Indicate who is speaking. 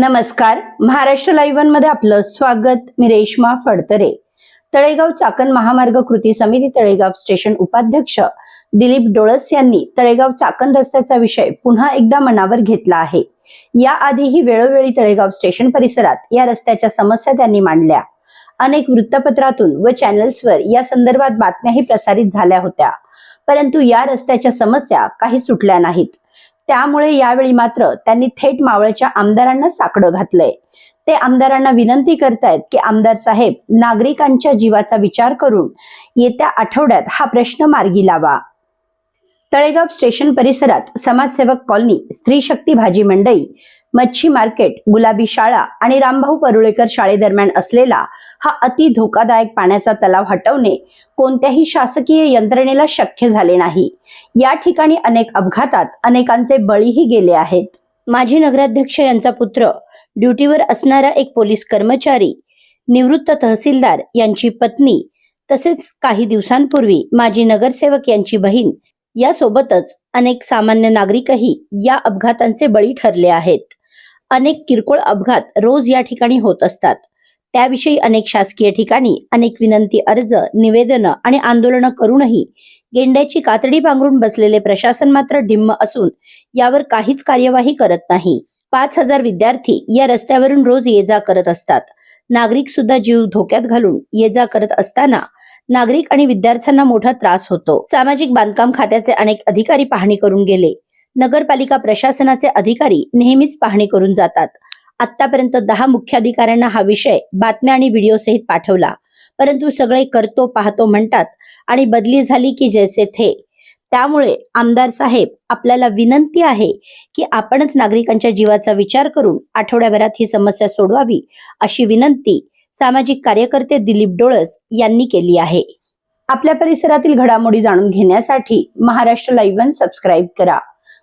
Speaker 1: नमस्कार. महाराष्ट्र लाईव्हमध्ये आपलं स्वागत. मी रेश्मा फडतरे. तळेगाव चाकण महामार्ग कृती समिती तळेगाव स्टेशन उपाध्यक्ष दिलीप डोळस यांनी तळेगाव चाकण रस्त्याचा विषय पुन्हा एकदा मनावर घेतला आहे. याआधीही वेळोवेळी तळेगाव स्टेशन परिसरात या रस्त्याच्या समस्या त्यांनी मांडल्या. अनेक वृत्तपत्रातून व चॅनल्सवर या संदर्भात बातम्याही प्रसारित झाल्या होत्या. परंतु या रस्त्याच्या समस्या काही सुटल्या नाहीत. त्यामुळे यावेळी मात्र त्यांनी थेट मावळच्या आमदारांना साकडं घातलंय. ते आमदारांना विनंती करतायत की आमदार साहेब नागरिकांच्या जीवाचा विचार करून येत्या आठवड्यात हा प्रश्न मार्गी लावा. तळेगाव स्टेशन परिसरात समाजसेवक कॉलनी स्त्री शक्ती भाजी मंडई मच्छी मार्केट गुलाबी शाळा आणि रामभाऊ परुळेकर शाळेदरम्यान असलेला हा अति धोकादायक पाण्याचा तलाव हटवणे कोणत्याही शासकीय यंत्रणेला शक्य झाले नाही. या ठिकाणी अनेक अपघातात अनेकांचे बळीही गेले आहेत. माजी नगराध्यक्ष यांचा पुत्र ड्युटीवर असणारा एक पोलीस कर्मचारी निवृत्त तहसीलदार यांची पत्नी तसेच काही दिवसांपूर्वी माजी नगरसेवक यांची बहीण यासोबतच अनेक सामान्य नागरिकही या अपघातांचे बळी ठरले आहेत. अनेक किरकोळ अपघात रोज या ठिकाणी होत असतात. त्याविषयी अनेक शासकीय ठिकाणी अनेक विनंती अर्ज निवेदनं आणि आंदोलनं करूनही गेंड्याची कातडी पांघरून बसलेले प्रशासन मात्र ढिम्म असून यावर काहीच कार्यवाही करत नाही. पाच हजार विद्यार्थी या रस्त्यावरून रोज ये जा करत असतात. नागरिक सुद्धा जीव धोक्यात घालून ये जा करत असताना नागरिक आणि विद्यार्थ्यांना मोठा त्रास होतो. सामाजिक बांधकाम खात्याचे अनेक अधिकारी पाहणी करून गेले. नगरपालिका प्रशासनाचे अधिकारी नेहमीच पाहणी करून जातात. आतापर्यंत दहा मुख्याधिकाऱ्यांना हा विषय बातम्या आणि व्हिडिओ सहित पाठवला. परंतु सगळे करतो पाहतो म्हणतात आणि बदली झाली की जैसे थे. त्यामुळे आमदार साहेब आपल्याला विनंती आहे की आपणच नागरिकांच्या जीवाचा विचार करून आठवड्याभरात ही समस्या सोडवावी अशी विनंती सामाजिक कार्यकर्ते दिलीप डोळस यांनी केली आहे. आपल्या परिसरातील घडामोडी जाणून घेण्यासाठी महाराष्ट्र लाईव्ह वन सबस्क्राईब करा.